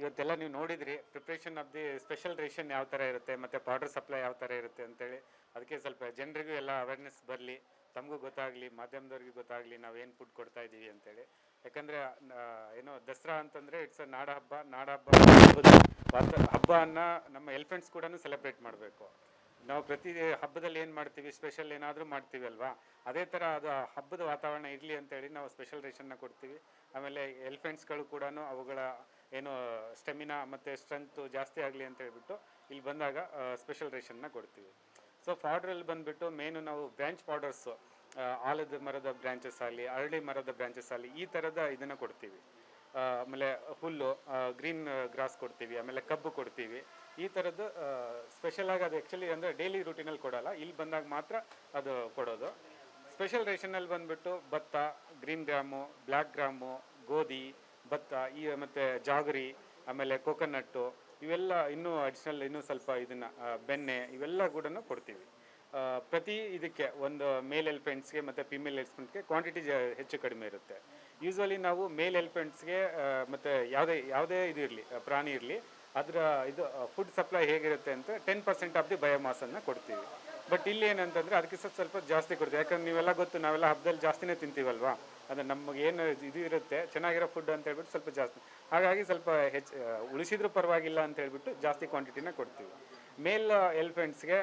ಇವತ್ತೆಲ್ಲ ನೀವು ನೋಡಿದ್ರಿ preparation of the special ration ಯಾವ ಥರ ಇರುತ್ತೆ, ಮತ್ತು ಪೌಡರ್ ಸಪ್ಲೈ ಯಾವ ಥರ ಇರುತ್ತೆ ಅಂತೇಳಿ. ಅದಕ್ಕೆ ಸ್ವಲ್ಪ ಜನರಿಗೂ ಎಲ್ಲ ಅವೇರ್ನೆಸ್ ಬರಲಿ, ತಮಗೂ ಗೊತ್ತಾಗಲಿ, ಮಾಧ್ಯಮದವ್ರಿಗೂ ಗೊತ್ತಾಗಲಿ, ನಾವು ಏನು ಫುಡ್ ಕೊಡ್ತಾ ಇದ್ದೀವಿ ಅಂತೇಳಿ. ಯಾಕಂದರೆ ಏನೋ ದಸರಾ ಅಂತಂದರೆ ಇಟ್ಸ್ ಅ ನಾಡ ಹಬ್ಬ ನಾಡ ಹಬ್ಬ ಹಬ್ಬವನ್ನು ನಮ್ಮ ಎಲಿಫೆಂಟ್ಸ್ ಕೂಡ ಸೆಲೆಬ್ರೇಟ್ ಮಾಡಬೇಕು. ನಾವು ಪ್ರತಿ ಹಬ್ಬದಲ್ಲಿ ಏನು ಮಾಡ್ತೀವಿ ಸ್ಪೆಷಲ್ ಏನಾದರೂ ಮಾಡ್ತೀವಿ ಅಲ್ವಾ? ಅದೇ ಥರ ಅದು ಹಬ್ಬದ ವಾತಾವರಣ ಇರಲಿ ಅಂತೇಳಿ ನಾವು ಸ್ಪೆಷಲ್ ರೇಷನ್ನ ಕೊಡ್ತೀವಿ. ಆಮೇಲೆ ಎಲಿಫೆಂಟ್ಸ್ಗಳು ಕೂಡ ಅವುಗಳ ಏನು ಸ್ಟೆಮಿನಾ ಮತ್ತು ಸ್ಟ್ರೆಂತು ಜಾಸ್ತಿ ಆಗಲಿ ಅಂತ ಹೇಳ್ಬಿಟ್ಟು ಇಲ್ಲಿ ಬಂದಾಗ ಸ್ಪೆಷಲ್ ರೇಷನ್ನ ಕೊಡ್ತೀವಿ. ಸೊ ಪೌಡ್ರಲ್ಲಿ ಬಂದುಬಿಟ್ಟು ಮೇನು ನಾವು ಬ್ರ್ಯಾಂಚ್ ಪೌಡರ್ಸು ಆಲದ ಮರದ ಬ್ರ್ಯಾಂಚಸ್ ಆಗಲಿ ಅರಳಿ ಮರದ ಬ್ರ್ಯಾಂಚಸ್ ಆಗಲಿ, ಈ ಥರದ ಇದನ್ನು ಕೊಡ್ತೀವಿ. ಆಮೇಲೆ ಹುಲ್ಲು ಗ್ರೀನ್ ಗ್ರಾಸ್ ಕೊಡ್ತೀವಿ, ಆಮೇಲೆ ಕಬ್ಬು ಕೊಡ್ತೀವಿ. ಈ ಥರದ್ದು ಸ್ಪೆಷಲ್ ಆಗಿ ಅದು ಆ್ಯಕ್ಚುಲಿ ಅಂದರೆ ಡೈಲಿ ರೂಟೀನಲ್ಲಿ ಕೊಡೋಲ್ಲ. ಇಲ್ಲಿ ಬಂದಾಗ ಮಾತ್ರ ಅದು ಕೊಡೋದು. ಸ್ಪೆಷಲ್ ರೇಷನಲ್ಲಿ ಬಂದ್ಬಿಟ್ಟು ಭತ್ತ ಗ್ರೀನ್ ಗ್ರಾಮು ಬ್ಲ್ಯಾಕ್ ಗ್ರಾಮು ಗೋಧಿ ಭತ್ತ, ಈ ಮತ್ತು ಜಾಗರಿ, ಆಮೇಲೆ ಕೋಕೋನಟ್ಟು ಇವೆಲ್ಲ ಇನ್ನೂ ಅಡಿಷ್ನಲ್ ಇನ್ನೂ ಸ್ವಲ್ಪ ಇದನ್ನು ಬೆಣ್ಣೆ ಇವೆಲ್ಲ ಕೂಡ ಕೊಡ್ತೀವಿ. ಪ್ರತಿ ಇದಕ್ಕೆ ಒಂದು ಮೇಲ್ ಎಲಿಫೆಂಟ್ಸ್ಗೆ ಮತ್ತು ಫಿಮೇಲ್ ಎಲಿಫೆಂಟ್ಸ್ಗೆ ಕ್ವಾಂಟಿಟಿ ಹೆಚ್ಚು ಕಡಿಮೆ ಇರುತ್ತೆ. ಯೂಸ್ವಲಿ ನಾವು ಮೇಲ್ ಎಲಿಫೆಂಟ್ಸ್ಗೆ ಮತ್ತು ಯಾವುದೇ ಯಾವುದೇ ಇದು ಇರಲಿ ಪ್ರಾಣಿ ಇರಲಿ, ಅದರ ಇದು ಫುಡ್ ಸಪ್ಲೈ ಹೇಗಿರುತ್ತೆ ಅಂತ ಟೆನ್ ಪರ್ಸೆಂಟ್ ಆಫ್ ದಿ ಬಯೋಮಾಸನ್ನು ಕೊಡ್ತೀವಿ. ಬಟ್ ಇಲ್ಲಿ ಏನಂತಂದರೆ ಅದಕ್ಕೆ ಸ್ವಲ್ಪ ಸ್ವಲ್ಪ ಜಾಸ್ತಿ ಕೊಡ್ತೀವಿ. ಯಾಕಂದ್ರೆ ನೀವೆಲ್ಲ ಗೊತ್ತು, ನಾವೆಲ್ಲ ಹಬ್ಬದಲ್ಲಿ ಜಾಸ್ತಿನೇ ತಿಂತೀವಲ್ವಾ? ಅದು ನಮಗೆ ಏನು ಇದು ಇರುತ್ತೆ, ಚೆನ್ನಾಗಿರೋ ಫುಡ್ ಅಂತ ಹೇಳ್ಬಿಟ್ಟು ಸ್ವಲ್ಪ ಜಾಸ್ತಿ. ಹಾಗಾಗಿ ಸ್ವಲ್ಪ ಹೆಚ್ಚು ಉಳಿಸಿದ್ರೂ ಪರವಾಗಿಲ್ಲ ಅಂತ ಹೇಳ್ಬಿಟ್ಟು ಜಾಸ್ತಿ ಕ್ವಾಂಟಿಟಿನ ಕೊಡ್ತೀವಿ. Male ಎಲಿಫೆಂಟ್ಸ್ಗೆ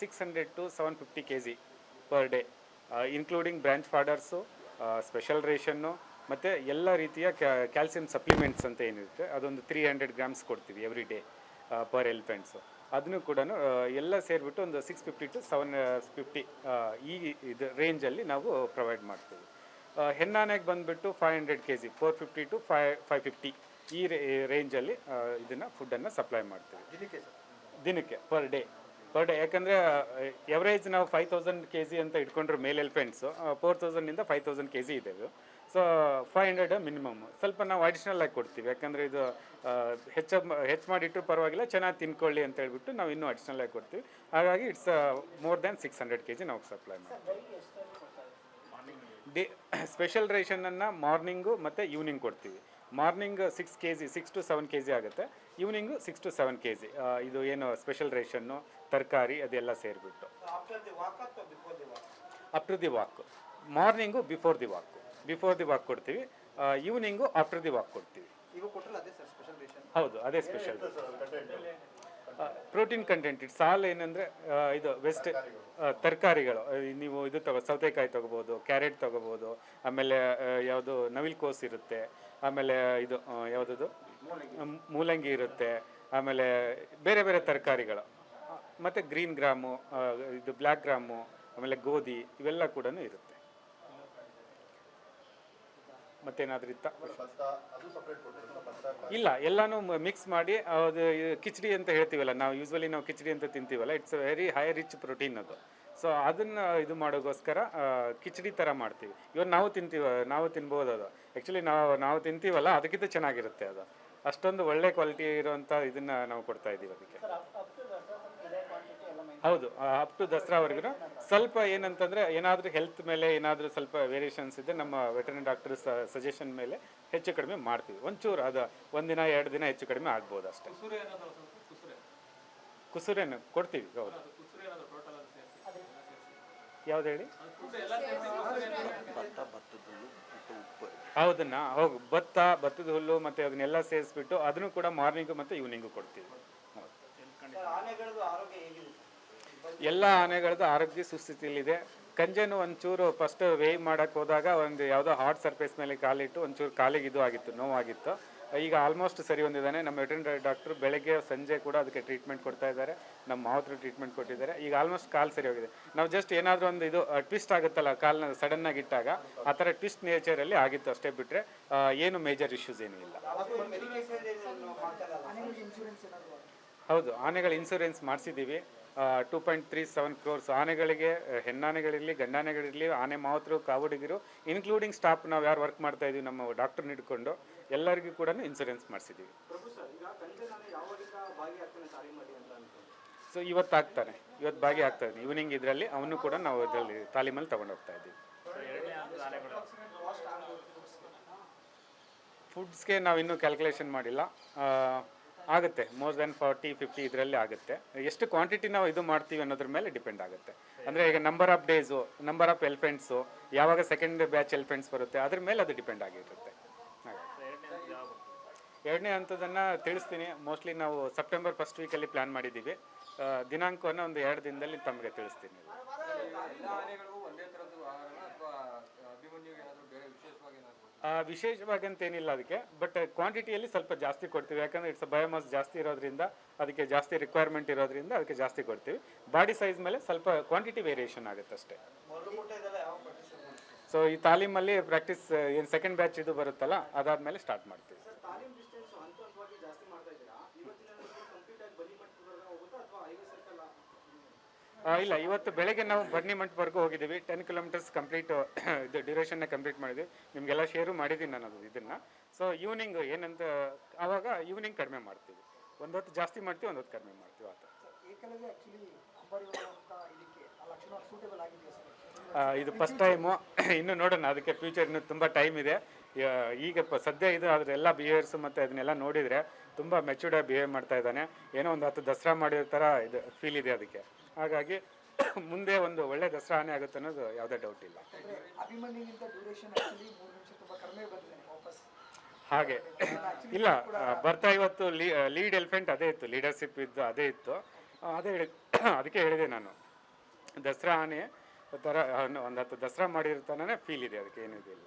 six hundred to seven fifty K G per day including branch fodders special ration ಮತ್ತು ಎಲ್ಲ ರೀತಿಯ ಕ್ಯಾಲ್ಸಿಯಂ ಸಪ್ಲಿಮೆಂಟ್ಸ್ ಅಂತ ಏನಿರುತ್ತೆ, ಅದೊಂದು ತ್ರೀ ಹಂಡ್ರೆಡ್ ಗ್ರಾಮ್ಸ್ ಕೊಡ್ತೀವಿ ಎವ್ರಿ ಡೇ ಪರ್ ಎಲಿಫೆಂಟ್ಸು ಅದನ್ನು ಕೂಡ ಎಲ್ಲ ಸೇರಿಬಿಟ್ಟು ಒಂದು six fifty to seven fifty ಈ, ಇದು ರೇಂಜಲ್ಲಿ ನಾವು ಪ್ರೊವೈಡ್ ಮಾಡ್ತೀವಿ. ಆ, ಹೆಣ್ಣಾನೆಗೆ ಬಂದುಬಿಟ್ಟು five hundred K G four fifty to five five fifty ಈ ರೇಂಜಲ್ಲಿ ಇದನ್ನು ಫುಡ್ಡನ್ನು ಸಪ್ಲೈ ಮಾಡ್ತೀವಿ. ದಿನಕ್ಕೆ ಪರ್ ಡೇ ಪರ್ ಡೇ ಯಾಕಂದರೆ ಎವರೇಜ್ ನಾವು ಫೈವ್ ತೌಸಂಡ್ ಕೆ ಜಿ ಅಂತ ಇಟ್ಕೊಂಡ್ರೆ ಮೇಲ್ ಎಲಿಫೆಂಟ್ಸು ಫೋರ್ ತೌಸಂಡಿಂದ ಫೈವ್ ತೌಸಂಡ್ ಕೆ ಜಿ ಇದ್ದಾವೆ ಸೊ ಫೈವ್ ಹಂಡ್ರೆಡ್ ಮಿನಿಮಮ್ ಸ್ವಲ್ಪ ನಾವು ಅಡಿಷ್ನಲ್ ಆಗಿ ಕೊಡ್ತೀವಿ ಯಾಕಂದರೆ ಇದು ಹೆಚ್ಚ ಹೆಚ್ಚು ಮಾಡಿಟ್ಟು ಪರವಾಗಿಲ್ಲ ಚೆನ್ನಾಗಿ ತಿನ್ಕೊಳ್ಳಿ ಅಂತ ಹೇಳ್ಬಿಟ್ಟು ನಾವು ಇನ್ನೂ ಅಡಿಷ್ನಲ್ ಆಗಿ ಕೊಡ್ತೀವಿ. ಹಾಗಾಗಿ it's more than six hundred K G ನಾವು ಸಪ್ಲೈ ಮಾಡ್ತೀವಿ. ಡೇ ಸ್ಪೆಷಲ್ ರೇಷನನ್ನು ಮಾರ್ನಿಂಗು ಮತ್ತು ಈವ್ನಿಂಗ್ ಕೊಡ್ತೀವಿ. Morning six K G six to seven K G ಆಗುತ್ತೆ. Evening six to seven K G ಇದು ಏನು ಸ್ಪೆಷಲ್ ರೇಷನ್ನು ತರಕಾರಿ ಅದೆಲ್ಲ ಸೇರಿಬಿಟ್ಟು. Up to the walk morning before the walk before the walk ಕೊಡ್ತೀವಿ. Evening after the walk ಕೊಡ್ತೀವಿ. ಇವಾಗ ಕೊಟ್ಟಲ್ಲ ಅದೇ sir special ration? ಹೌದು ಅದೇ ಸ್ಪೆಷಲ್ ಪ್ರೋಟೀನ್ ಕಂಟೆಂಟ್ ಇಟ್ ಸಾಲ್ ಏನಂದರೆ ಇದು ವೆಸ್ಟ್ ತರಕಾರಿಗಳು. ನೀವು ಇದು ತಗೋ ಸೌತೆಕಾಯಿ ತೊಗೋಬೋದು ಕ್ಯಾರೆಟ್ ತೊಗೋಬೋದು ಆಮೇಲೆ ಯಾವುದು ನವಿಲ್ಕೋಸ್ ಇರುತ್ತೆ ಆಮೇಲೆ ಇದು ಯಾವುದದು? ಮೂಲಂಗಿ. ಇರುತ್ತೆ ಆಮೇಲೆ ಬೇರೆ ಬೇರೆ ತರಕಾರಿಗಳು. ಮತ್ತು ಗ್ರೀನ್ ಗ್ರಾಮು ಇದು ಬ್ಲ್ಯಾಕ್ ಗ್ರಾಮು ಆಮೇಲೆ ಗೋಧಿ ಇವೆಲ್ಲ ಕೂಡ ಇರುತ್ತೆ. ಮತ್ತೇನಾದ್ರೂ ಇತ್ತ? ಇಲ್ಲ ಎಲ್ಲಾನು ಮಿಕ್ಸ್ ಮಾಡಿ ಅದು ಕಿಚಡಿ ಅಂತ ಹೇಳ್ತೀವಲ್ಲ ನಾವು ಯೂಸ್ವಲಿ ನಾವು ಕಿಚಡಿ ಅಂತ ತಿಂತೀವಲ್ಲ it's very high rich protein ಅದು. ಸೊ ಅದನ್ನು ಇದು ಮಾಡೋಕ್ಕೋಸ್ಕರ ಕಿಚಡಿ ಥರ ಮಾಡ್ತೀವಿ. ಇವನ್ ನಾವು ತಿಂತೀವ ನಾವು ತಿನ್ಬೋದು ಅದು. ಆ್ಯಕ್ಚುಲಿ ನಾವು ನಾವು ತಿಂತೀವಲ್ಲ ಅದಕ್ಕಿಂತ ಚೆನ್ನಾಗಿರುತ್ತೆ ಅದು. ಅಷ್ಟೊಂದು ಒಳ್ಳೆ ಕ್ವಾಲಿಟಿ ಇರುವಂಥ ಇದನ್ನ ನಾವು ಕೊಡ್ತಾ ಇದ್ದೀವಿ ಅದಕ್ಕೆ. ಹೌದು ಅಪ್ ಟು ದಸರಾವರೆಗೂ ಸ್ವಲ್ಪ ಏನಂತಂದ್ರೆ ಏನಾದರೂ ಹೆಲ್ತ್ ಮೇಲೆ ಏನಾದರೂ ಸ್ವಲ್ಪ ವೇರಿಯೇಷನ್ಸ್ ಇದೆ ನಮ್ಮ ವೆಟರ್ನರಿ ಡಾಕ್ಟರ್ ಸಜೆಷನ್ ಮೇಲೆ ಹೆಚ್ಚು ಕಡಿಮೆ ಮಾಡ್ತೀವಿ. ಒಂಚೂರು ಅದು ಒಂದಿನ ಎರಡು ದಿನ ಹೆಚ್ಚು ಕಡಿಮೆ ಆಗ್ಬೋದು ಅಷ್ಟೇ. ಕುಸುರೇನು ಕೊಡ್ತೀವಿ ಹೌದು. ಯಾವ್ದು ಹೇಳಿ? ಹೌದನ್ನ ಹೌದು ಭತ್ತ ಭತ್ತದ ಹುಲ್ಲು ಮತ್ತೆ ಅದನ್ನೆಲ್ಲ ಸೇರಿಸ್ಬಿಟ್ಟು ಅದನ್ನು ಕೂಡ ಮಾರ್ನಿಂಗು ಮತ್ತೆ ಈವ್ನಿಂಗು ಕೊಡ್ತೀವಿ ಹೌದು. ಆನೆಗಳದ್ದು ಆರೋಗ್ಯ ಹೇಗಿದೆ ಎಲ್ಲ ಆನೆಗಳದ್ದು ಆರೋಗ್ಯ ಸುಸ್ಥಿತಿಯಲ್ಲಿದೆ. ಕಂಜೆನು ಒಂಚೂರು ಫಸ್ಟ್ ವೇ ಮಾಡೋಕ್ಕೆ ಹೋದಾಗ ಒಂದು ಯಾವುದೋ ಹಾರ್ಟ್ ಸರ್ಫೇಸ್ ಮೇಲೆ ಕಾಲಿಟ್ಟು ಒಂಚೂರು ಕಾಲಿಗೆ ಇದು ಆಗಿತ್ತು, ನೋವಾಗಿತ್ತು. ಈಗ ಆಲ್ಮೋಸ್ಟ್ ಸರಿ ಹೊಂದಿದ್ದಾನೆ. ನಮ್ಮ ವೆಟರ್ನರಿ ಡಾಕ್ಟರ್ ಬೆಳಗ್ಗೆ ಸಂಜೆ ಕೂಡ ಅದಕ್ಕೆ ಟ್ರೀಟ್ಮೆಂಟ್ ಕೊಡ್ತಾ ಇದ್ದಾರೆ. ನಮ್ಮ ಮಾವತರು ಟ್ರೀಟ್ಮೆಂಟ್ ಕೊಟ್ಟಿದ್ದಾರೆ. ಈಗ ಆಲ್ಮೋಸ್ಟ್ ಕಾಲು ಸರಿ ಹೋಗಿದೆ. ನಾವು ಜಸ್ಟ್ ಏನಾದರೂ ಒಂದು ಇದು ಟ್ವಿಸ್ಟ್ ಆಗುತ್ತಲ್ಲ ಕಾಲನ್ನ ಸಡನ್ನಾಗಿ ಇಟ್ಟಾಗ, ಆ ಥರ ಟ್ವಿಸ್ಟ್ ನೇಚರಲ್ಲಿ ಆಗಿತ್ತು ಅಷ್ಟೇ ಬಿಟ್ಟರೆ ಏನು ಮೇಜರ್ ಇಶ್ಯೂಸ್ ಏನೂ ಇಲ್ಲ. ಹೌದು ಆನೆಗಳ insurance ಮಾಡಿಸಿದ್ದೀವಿ. Two point three seven crores ಆನೆಗಳಿಗೆ ಹೆಣ್ಣಾನೆಗಳಿರಲಿ ಗಂಡಾನೆಗಳಿರಲಿ ಆನೆ ಮಾವತರು ಕಾವಡಿಗರು ಇನ್ಕ್ಲೂಡಿಂಗ್ ಸ್ಟಾಫ್ ನಾವು ಯಾರು ವರ್ಕ್ ಮಾಡ್ತಾ ಇದೀವಿ ನಮ್ಮ ಡಾಕ್ಟರ್ನ ಹಿಡ್ಕೊಂಡು ಎಲ್ಲರಿಗೂ ಕೂಡ ಇನ್ಸೂರೆನ್ಸ್ ಮಾಡಿಸಿದ್ದೀವಿ. ಸೊ ಇವತ್ತು ಆಗ್ತಾನೆ ಇವತ್ತು ಭಾಗಿ ಆಗ್ತಾ ಇದ್ದೀನಿ ಈವ್ನಿಂಗ್ ಇದರಲ್ಲಿ ಅವನು ಕೂಡ ನಾವು ಇದರಲ್ಲಿ ತಾಲೀಮಲ್ಲಿ ತಗೊಂಡು ಹೋಗ್ತಾ ಇದ್ದೀವಿ. ಫುಡ್ಸ್ಗೆ ನಾವು ಇನ್ನೂ ಕ್ಯಾಲ್ಕುಲೇಷನ್ ಮಾಡಿಲ್ಲ. ಆಗುತ್ತೆ. ಮೋರ್ ದೆನ್ ಫಾರ್ಟಿ ಫಿಫ್ಟಿ ಇದರಲ್ಲಿ ಆಗುತ್ತೆ. ಎಷ್ಟು ಕ್ವಾಂಟಿಟಿ ನಾವು ಇದು ಮಾಡ್ತೀವಿ ಅನ್ನೋದ್ರ ಮೇಲೆ ಡಿಪೆಂಡ್ ಆಗುತ್ತೆ. ಅಂದರೆ ಈಗ number of days number of elephants ಯಾವಾಗ ಸೆಕೆಂಡ್ ಬ್ಯಾಚ್ ಎಲಿಫೆಂಟ್ಸ್ ಬರುತ್ತೆ, ಅದ್ರ ಮೇಲೆ ಅದು ಡಿಪೆಂಡ್ ಆಗಿರುತ್ತೆ. ಎರಡನೇ ಹಂತದನ್ನು ತಿಳಿಸ್ತೀನಿ. ಮೋಸ್ಟ್ಲಿ ನಾವು ಸೆಪ್ಟೆಂಬರ್ ಫಸ್ಟ್ ವೀಕಲ್ಲಿ ಪ್ಲ್ಯಾನ್ ಮಾಡಿದ್ದೀವಿ. ದಿನಾಂಕವನ್ನು ಒಂದು ಎರಡು ದಿನದಲ್ಲಿ ತಮಗೆ ತಿಳಿಸ್ತೀನಿ ಎಲ್ಲ ಆನೆಗಳಿಗೂ ಒಂದೇ ಥರದ್ದು ಆಹಾರನ ಅಥವಾ ಅಭಿಮನ್ಯುಗೆ ಏನಾದರೂ ಬೇರೆ ವಿಶೇಷವಾಗಿ ಏನಾದರೂ ಅಂತ ಏನಿಲ್ಲ ಅದಕ್ಕೆ ಬಟ್ ಕ್ವಾಂಟಿಟಿಯಲ್ಲಿ ಸ್ವಲ್ಪ ಜಾಸ್ತಿ ಕೊಡ್ತೀವಿ. ಯಾಕಂದರೆ ಇಟ್ಸ್ ಬಯೋಮಾಸ್ ಜಾಸ್ತಿ ಇರೋದ್ರಿಂದ, ಅದಕ್ಕೆ ಜಾಸ್ತಿ ರಿಕ್ವೈರ್ಮೆಂಟ್ ಇರೋದ್ರಿಂದ ಅದಕ್ಕೆ ಜಾಸ್ತಿ ಕೊಡ್ತೀವಿ. ಬಾಡಿ ಸೈಜ್ ಮೇಲೆ ಸ್ವಲ್ಪ ಕ್ವಾಂಟಿಟಿ ವೇರಿಯೇಷನ್ ಆಗುತ್ತೆ ಅಷ್ಟೇ. ಸೊ ಈ ತಾಲೀಮಲ್ಲಿ ಪ್ರಾಕ್ಟೀಸ್ ಏನು ಸೆಕೆಂಡ್ ಬ್ಯಾಚ್ ಇದು ಬರುತ್ತಲ್ಲ, ಅದಾದಮೇಲೆ ಸ್ಟಾರ್ಟ್ ಮಾಡ್ತೀವಿ ಸರ್ ತಾಲೀಮ್ ಡಿಸ್ಟೆನ್ಸ್ ಹಂತ ಹಂತವಾಗಿ ಜಾಸ್ತಿ ಮಾಡ್ತಾ ಇದ್ದೀರಾ ಇವತ್ತಿನ ಕಂಪ್ಲೀಟ್ ಆಗಿ ಬನ್ನಿ ಮಟ್ಟದವರೆಗೆ ಹೋಗುತ್ತಾ ಅಥವಾ ಹೈವೇ ಸರ್ಕಲ್ ಆ, ಇಲ್ಲ ಇವತ್ತು ಬೆಳಗ್ಗೆ ನಾವು ಬನ್ನಿ ಮಂಟಪವರೆಗೂ ಹೋಗಿದ್ದೀವಿ. ಟೆನ್ ಕಿಲೋಮೀಟರ್ಸ್ ಕಂಪ್ಲೀಟ್ ಇದು ಡ್ಯೂರೇಷನ್ನ ಕಂಪ್ಲೀಟ್ ಮಾಡಿದ್ವಿ ನಿಮಗೆಲ್ಲ ಶೇರು ಮಾಡಿದ್ದೀನಿ ನಾನು ಅದು ಇದನ್ನು. ಸೊ ಈವ್ನಿಂಗ್ ಏನಂತ ಆವಾಗ ಈವ್ನಿಂಗ್ ಕಡಿಮೆ ಮಾಡ್ತೀವಿ. ಒಂದು ಹೊತ್ತು ಜಾಸ್ತಿ ಮಾಡ್ತೀವಿ ಒಂದು ಹೊತ್ತು ಕಡಿಮೆ ಮಾಡ್ತೀವಿ ಆ ಥರ. ಇದು ಫಸ್ಟ್ ಟೈಮು ಇನ್ನು ನೋಡೋಣ ಅದಕ್ಕೆ ಫ್ಯೂಚರ್ ಇನ್ನು ತುಂಬ ಟೈಮ್ ಇದೆ. ಈಗ ಸದ್ಯ ಇದು ಅದರೆಲ್ಲ ಎಲ್ಲ ಬಿಹೇವಿಯರ್ಸ್ ಮತ್ತು ಅದನ್ನೆಲ್ಲ ನೋಡಿದರೆ ತುಂಬ ಮೆಚೂರ್ಡಾಗಿ ಬಿಹೇವ್ ಮಾಡ್ತಾ ಇದ್ದಾನೆ. ಏನೋ ಒಂದು ಹತ್ತು ದಸರಾ ಮಾಡಿರೋ ಥರ ಇದು ಫೀಲ್ ಇದೆ ಅದಕ್ಕೆ. ಹಾಗಾಗಿ ಮುಂದೆ ಒಂದು ಒಳ್ಳೆ ದಸರಾ ಆನೆ ಆಗುತ್ತೆ ಅನ್ನೋದು ಯಾವುದೇ ಡೌಟ್ ಇಲ್ಲ. ಹಾಗೆ. ಇಲ್ಲ ಬರ್ತಾ ಇವತ್ತು ಲೀಡ್ ಎಲಿಫೆಂಟ್ ಅದೇ ಇತ್ತು ಲೀಡರ್ಶಿಪ್ ಇದ್ದು ಅದೇ ಇತ್ತು. ಅದೇ ಹೇಳಿ ಅದಕ್ಕೆ ಹೇಳಿದೆ ನಾನು. ದಸರಾ ಆನೆ ಥರ ಒಂದು ಹತ್ತು ದಸರಾ ಮಾಡಿರ್ತಾನೆ ಫೀಲ್ ಇದೆ ಅದಕ್ಕೆ ಏನಿದೆ ಇಲ್ಲ.